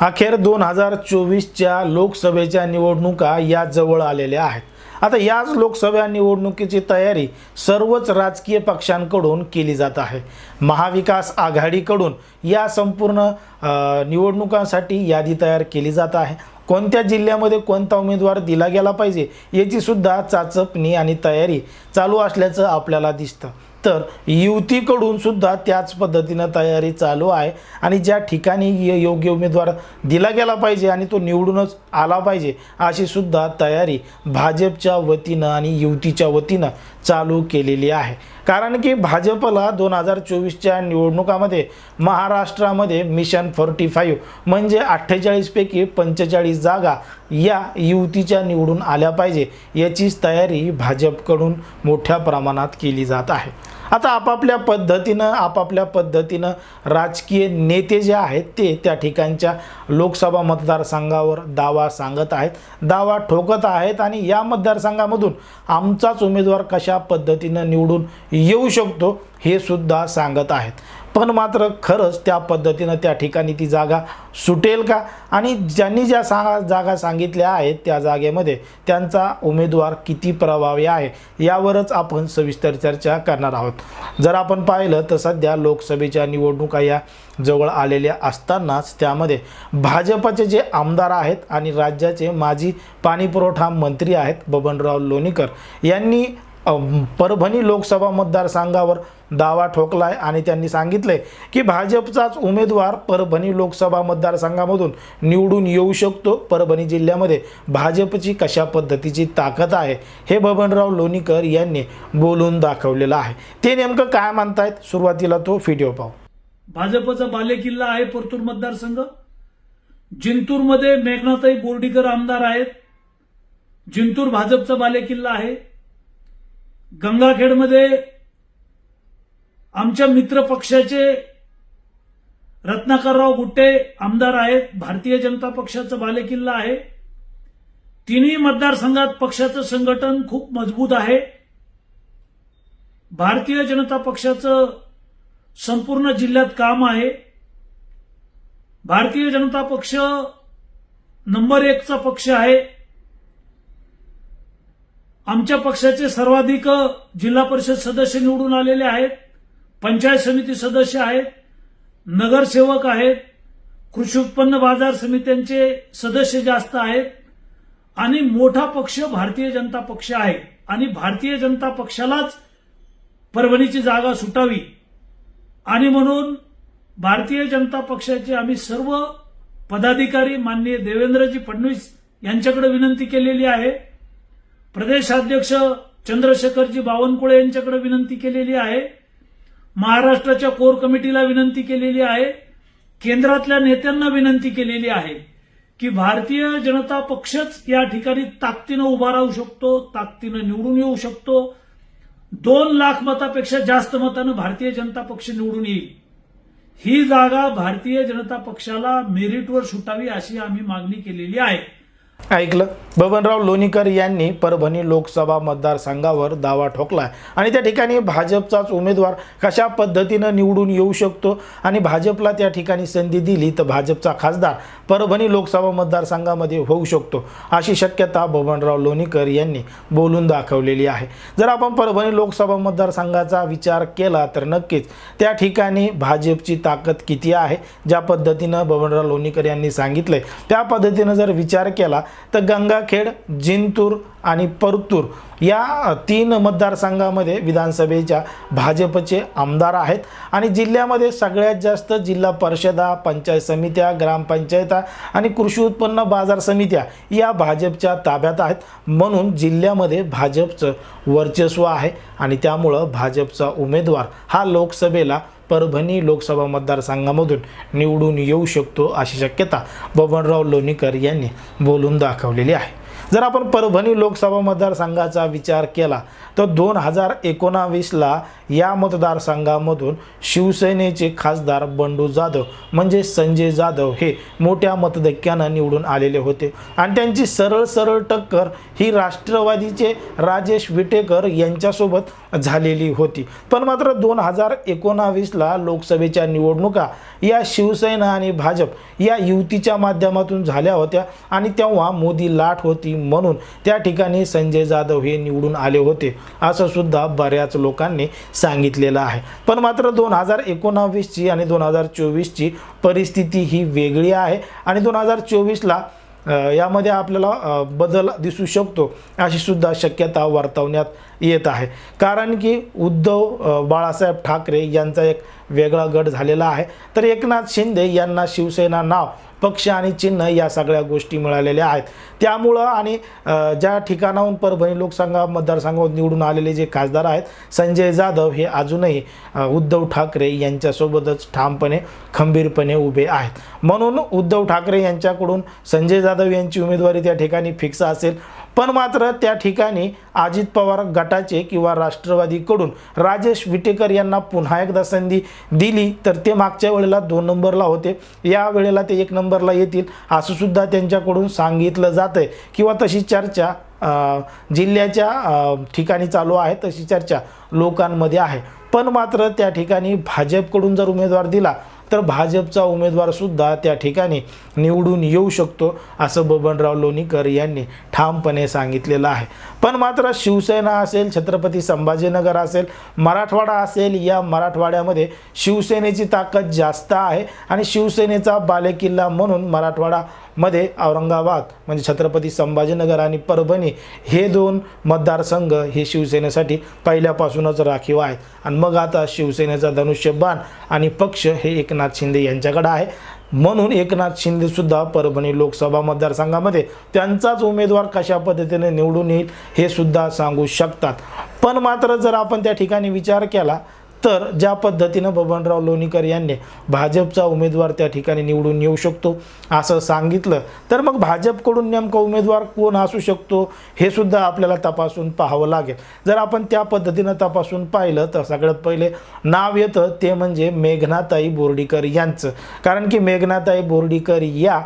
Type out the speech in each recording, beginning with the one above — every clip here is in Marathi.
अखेर दोन हजार चोवीसच्या लोकसभेच्या निवडणुका या जवळ आलेल्या आहेत. आता याच लोकसभा निवडणुकीची तयारी सर्वच राजकीय पक्षांकडून केली जात आहे. महाविकास आघाडीकडून या संपूर्ण निवडणुकांसाठी यादी तयार केली जात आहे. कोणत्या जिल्ह्यामध्ये कोणता उमेदवार दिला गेला पाहिजे याची सुद्धा चाचपणी आणि तयारी चालू असल्याचं आपल्याला दिसतं. तर युतीकडून सुद्धा त्याच पद्धतीनं तयारी चालू आहे आणि ज्या ठिकाणी योग्य उमेदवार दिला गेला पाहिजे आणि तो निवडूनच आला पाहिजे अशी सुद्धा तयारी भाजपच्या वतीनं आणि युतीच्या वतीनं चालू केलेली आहे. कारण की भाजपला दोन हजार चोवीसच्या निवडणुकामध्ये महाराष्ट्रामध्ये मिशन फोर्टी फाईव्ह म्हणजे अठ्ठेचाळीसपैकी पंचेचाळीस जागा या युतीच्या निवडून आल्या पाहिजे याचीच तयारी भाजपकडून मोठ्या प्रमाणात केली जात आहे. आता आपापल्या पद्धतीनं आपापल्या पद्धतीनं राजकीय नेते जे आहेत ते त्या ठिकाणच्या लोकसभा मतदारसंघावर दावा सांगत आहेत दावा ठोकत आहेत आणि या मतदारसंघामधून आमचाच उमेदवार कशा पद्धतीनं निवडून येऊ शकतो हे सुद्धा सांगत आहेत. पण मात्र खरंच त्या पद्धतीनं त्या ठिकाणी ती जागा सुटेल का? आणि ज्यांनी ज्या सांगा जागा सांगितल्या आहेत त्या जागेमध्ये त्यांचा उमेदवार किती प्रभावी आहे यावरच आपण सविस्तर चर्चा करणार आहोत. जर आपण पाहिलं तर सध्या लोकसभेच्या निवडणुका या जवळ आलेल्या असतानाच त्यामध्ये भाजपचे जे आमदार आहेत आणि राज्याचे माजी पाणीपुरवठा मंत्री आहेत बबनराव लोणीकर यांनी परभणी लोकसभा मतदारसंघावर दावा ठोकलाय आणि त्यांनी सांगितलंय की भाजपचाच उमेदवार परभणी लोकसभा मतदारसंघामधून निवडून येऊ शकतो. परभणी जिल्ह्यामध्ये भाजपची कशा पद्धतीची ताकद आहे हे बबनराव लोणीकर यांनी बोलून दाखवलेलं आहे. ते नेमकं काय मानतायत सुरुवातीला तो व्हिडिओ पाहू. भाजपचा बालेकिल्ला आहे परतूर मतदारसंघ. जिंतूरमध्ये मेघनाताई बोर्डीकर आमदार आहेत. जिंतूर भाजपचा बालेकिल्ला आहे. गंगाखेडमध्ये आमच्या मित्र पक्षाचे रत्नाकरराव गुट्टे आमदार आहेत. भारतीय जनता पक्षाचं बालेकिल्ला आहे. तिन्ही मतदारसंघात पक्षाचं संघटन खूप मजबूत आहे. भारतीय जनता पक्षाचं संपूर्ण जिल्ह्यात काम आहे. भारतीय जनता पक्ष नंबर एकचा पक्ष आहे. आमच्या पक्षाचे सर्वाधिक जिल्हा परिषद सदस्य निवडून आलेले आहेत. पंचायत समिती सदस्य आहेत नगरसेवक आहेत कृषी उत्पन्न बाजार समित्यांचे सदस्य जास्त आहेत आणि मोठा पक्ष भारतीय जनता पक्ष आहे. आणि भारतीय जनता पक्षालाच परभणीची जागा सुटावी. आणि म्हणून भारतीय जनता पक्षाचे आम्ही सर्व पदाधिकारी माननीय देवेंद्रजी फडणवीस यांच्याकडे विनंती केलेली आहे. प्रदेशाध्यक्ष चंद्रशेखरजी बावनकुळे यांच्याकडे विनंती केलेली आहे. महाराष्ट्राच्या कोर कमिटीला विनंती केलेली आहे केंद्रातल्या नेत्यांना विनंती केलेली आहे की भारतीय जनता पक्षच या ठिकाणी ताकदीनं उभा राहू शकतो ताकदीनं निवडून येऊ शकतो. दोन लाख मतापेक्षा जास्त मतानं भारतीय जनता पक्ष निवडून येईल. ही जागा भारतीय जनता पक्षाला मेरिटवर सुटावी अशी आम्ही मागणी केलेली आहे. ऐकलं. बबनराव लोणीकर यांनी परभणी लोकसभा मतदारसंघावर दावा ठोकला आणि त्या ठिकाणी भाजपचाच उमेदवार कशा पद्धतीनं निवडून येऊ शकतो? आणि भाजपला त्या ठिकाणी संधी दिली तर भाजपचा खासदार परभणी लोकसभा मतदारसंघामध्ये होऊ शकतो अशी शक्यता बबनराव लोणीकर यांनी बोलून दाखवलेली आहे. जर आपण परभणी लोकसभा मतदारसंघाचा विचार केला तर नक्कीच त्या ठिकाणी भाजपची ताकद किती आहे? ज्या पद्धतीनं बबनराव लोणीकर यांनी सांगितलं त्या पद्धतीनं जर विचार केला तर गंगाखेड जिंतूर आणि परतूर या तीन मतदारसंघामध्ये विधानसभेच्या भाजपचे आमदार आहेत. आणि जिल्ह्यामध्ये सगळ्यात जास्त जिल्हा परिषदा पंचायत समित्या ग्रामपंचायता आणि कृषी उत्पन्न बाजार समित्या या भाजपच्या ताब्यात आहेत. म्हणून जिल्ह्यामध्ये भाजपचं वर्चस्व आहे आणि त्यामुळं भाजपचा उमेदवार हा लोकसभेला परभणी लोकसभा मतदारसंघामधून निवडून येऊ शकतो अशी शक्यता बबनराव लोणीकर यांनी बोलून दाखवलेली आहे. जर आपण परभणी लोकसभा मतदारसंघाचा विचार केला तर दोन हजार एकोणावीसला या मतदारसंघामधून शिवसेनेचे खासदार बंडू जाधव म्हणजे संजय जाधव हे मोठ्या मतधक्क्यानं निवडून आलेले होते. आणि त्यांची सरळ सरळ टक्कर ही राष्ट्रवादीचे राजेश विटेकर यांच्यासोबत झालेली होती. पण मात्र दोन हजार एकोणावीसला लोकसभेच्या निवडणुका या शिवसेना आणि भाजप या युतीच्या माध्यमातून झाल्या होत्या आणि तेव्हा मोदी लाट होती म्हणून त्या ठिकाणी संजय जाधव हे निवडून आले होते असं सुद्धा बऱ्याच लोकांनी सांगितलेलं आहे. पण मात्र दोन हजार एकोणावीसची आणि दोन हजार चोवीसची परिस्थिती ही वेगळी आहे आणि दोन हजार चोवीसला यामध्ये आपल्याला बदल दिसू शकतो अशी सुद्धा शक्यता वर्तवण्यात येत आहे. कारण की उद्धव बाळासाहेब ठाकरे यांचा एक वेगळा गट झालेला आहे. तर एकनाथ शिंदे यांना शिवसेना नाव पक्ष आणि चिन्ह या सगळ्या गोष्टी मिळालेल्या आहेत. त्यामुळं आणि ज्या ठिकाणाहून परभणी लोकसंघा मतदारसंघात निवडून आलेले जे खासदार आहेत संजय जाधव हे अजूनही उद्धव ठाकरे यांच्यासोबतच ठामपणे खंबीरपणे उभे आहेत. म्हणून उद्धव ठाकरे यांच्याकडून संजय जाधव यांची उमेदवारी त्या ठिकाणी फिक्स असेल पण मात्र त्या ठिकाणी अजित पवार गटाचे किंवा राष्ट्रवादीकडून राजेश विटेकर यांना पुन्हा एकदा संधी दिली तर ते मागच्या वेळेला दोन नंबरला होते. या वेळेला ते एक नंबरला येतील असं सुद्धा त्यांच्याकडून सांगितलं जातं आहे किंवा तशी चर्चा जिल्ह्याच्या ठिकाणी चालू आहे तशी चर्चा लोकांमध्ये आहे. पण मात्र त्या ठिकाणी भाजपकडून जर उमेदवार दिला तर भाजपचा उमेदवारसुद्धा त्या ठिकाणी निवडून येऊ शकतो असं बबनराव लोणीकर यांनी ठामपणे सांगितलेलं आहे. पण मात्र शिवसेना असेल छत्रपती संभाजीनगर असेल मराठवाडा असेल या मराठवाड्यामध्ये शिवसेनेची ताकद जास्त आहे आणि शिवसेनेचा बालेकिल्ला म्हणून मराठवाडा मध्ये औरंगाबाद म्हणजे छत्रपती संभाजीनगर आणि परभणी हे दोन मतदारसंघ हे शिवसेनेसाठी पहिल्यापासूनच राखीव आहेत. आणि मग आता शिवसेनेचा धनुष्यबाण आणि पक्ष हे एकनाथ शिंदे यांच्याकडे आहे. म्हणून एकनाथ शिंदेसुद्धा परभणी लोकसभा मतदारसंघामध्ये त्यांचाच उमेदवार कशा पद्धतीने निवडून येईल हे सुद्धा सांगू शकतात. पण मात्र जर आपण त्या ठिकाणी विचार केला तर ज्या पद्धतीनं बबनराव लोणीकर यांनी भाजपचा उमेदवार त्या ठिकाणी निवडून येऊ शकतो असं सांगितलं तर मग भाजपकडून नेमका उमेदवार कोण असू शकतो हे सुद्धा आपल्याला तपासून पाहावं लागेल. जर आपण त्या पद्धतीनं तपासून पाहिलं तर सगळ्यात पहिले नाव येतं ते म्हणजे मेघनाताई बोर्डीकर यांचं. कारण की मेघनाताई बोर्डीकर या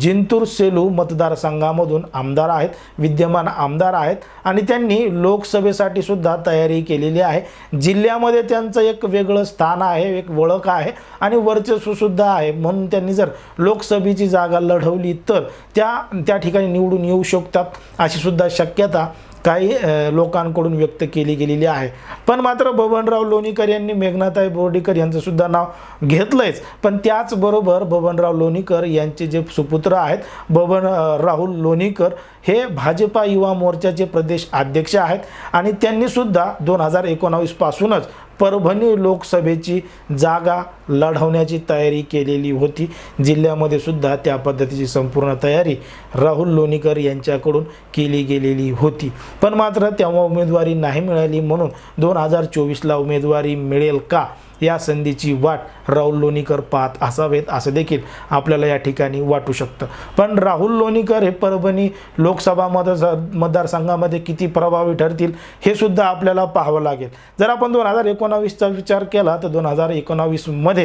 जिंतूर सेलू मतदारसंघामधून आमदार आहेत विद्यमान आमदार आहेत आणि त्यांनी लोकसभेसाठी सुद्धा तयारी केलेली आहे. जिल्ह्यामध्ये त्यांचं एक वेगळं स्थान आहे एक ओळख आहे आणि वर्चस्व सुद्धा आहे. म्हणून त्यांनी जर लोकसभेची जागा लढवली तर त्या त्या ठिकाणी निवडून येऊ शकतात अशी सुद्धा शक्यता काही लोकांकडून व्यक्त केली गेलेली आहे. पण मात्र बबनराव लोणीकर यांनी मेघनाताई बोर्डीकर यांचं सुद्धा नाव घेतलंयच. पण त्याचबरोबर बबनराव लोणीकर यांचे जे सुपुत्र आहेत बबन राहुल लोणीकर हे भाजपा युवा मोर्चाचे प्रदेश अध्यक्ष आहेत. आणि त्यांनी सुद्धा दोन हजार एकोणावीसपासूनच परभणी लोकसभेची जागा लढवण्याची तयारी केलेली होती. जिल्ह्यामध्ये सुद्धा त्या पद्धतीची संपूर्ण तयारी राहुल लोणीकर यांच्याकडून केली गेलेली होती. पण मात्र तेव्हा उमेदवारी नाही मिळाली म्हणून दोन हजार चोवीसला उमेदवारी मिळेल का या संधीची वाट राहुल लोणीकर पाहत असावेत असं देखील आपल्याला या ठिकाणी वाटू शकतं. पण राहुल लोणीकर हे परभणी लोकसभा मतदार मतदारसंघामध्ये किती प्रभावी ठरतील हे सुद्धा आपल्याला पाहावं लागेल. जर आपण दोन हजार एकोणावीसचा विचार केला तर दोन हजार एकोणावीसमध्ये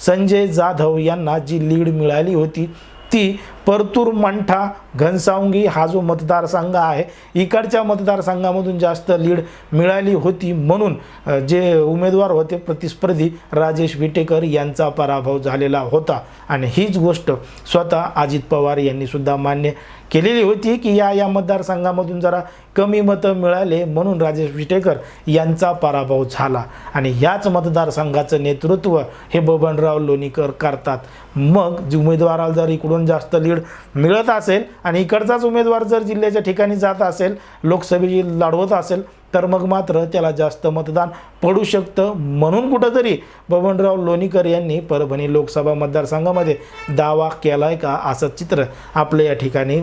संजय जाधव यांना जी लीड मिळाली होती ती परतूर मंठा घनसावंगी हा जो मतदारसंघ आहे इकडच्या मतदारसंघामधून जास्त लीड मिळाली होती म्हणून जे उमेदवार होते प्रतिस्पर्धी राजेश विटेकर यांचा पराभव झालेला होता. आणि हीच गोष्ट स्वतः अजित पवार यांनीसुद्धा मान्य केलेली होती की या या मतदारसंघामधून जरा कमी मतं मिळाले म्हणून राजेश विटेकर यांचा पराभव झाला. आणि याच मतदारसंघाचं नेतृत्व हे बबनराव लोणीकर करतात. मग जे उमेदवाराला जर इकडून जास्त लीड मिळत असेल आणि इकडचाच उमेदवार जर जिल्ह्याच्या ठिकाणी जात असेल लोकसभेची लढवत असेल तर मग मात्र त्याला जास्त मतदान पडू शकतं म्हणून कुठंतरी बबनराव लोणीकर यांनी परभणी लोकसभा मतदारसंघामध्ये दावा केला आहे का असं चित्र आपलं या ठिकाणी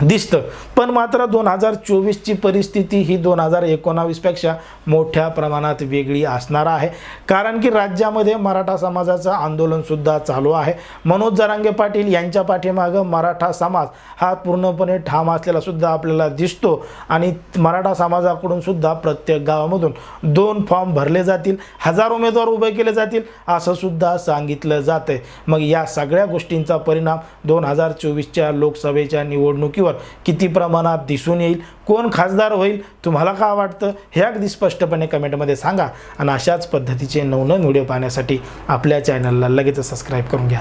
दिसतं. पण मात्र दोन हजार चोवीसची परिस्थिती ही दोन हजार एकोणावीसपेक्षा मोठ्या प्रमाणात वेगळी असणार आहे. कारण की राज्यामध्ये मराठा समाजाचं आंदोलनसुद्धा चालू आहे. मनोज जरांगे पाटील यांच्या पाठीमागं मराठा समाज हा पूर्णपणे ठाम असलेला सुद्धा आपल्याला दिसतो. आणि मराठा समाजाकडून सुद्धा प्रत्येक गावामधून दोन फॉर्म भरले जातील हजार उमेदवार उभे केले जातील असं सुद्धा सांगितलं जातं मग या सगळ्या गोष्टींचा परिणाम दोन हजार चोवीसच्या लोकसभेच्या निवडणुकीवर किती प्रमाणात दिसून येईल कोण खासदार होईल तुम्हाला का वाटतं हे अगदी स्पष्टपणे कमेंटमध्ये सांगा. आणि अशाच पद्धतीचे नवनवीन व्हिडिओ पाहण्यासाठी आपल्या चॅनलला लगेच सबस्क्राईब करून घ्या.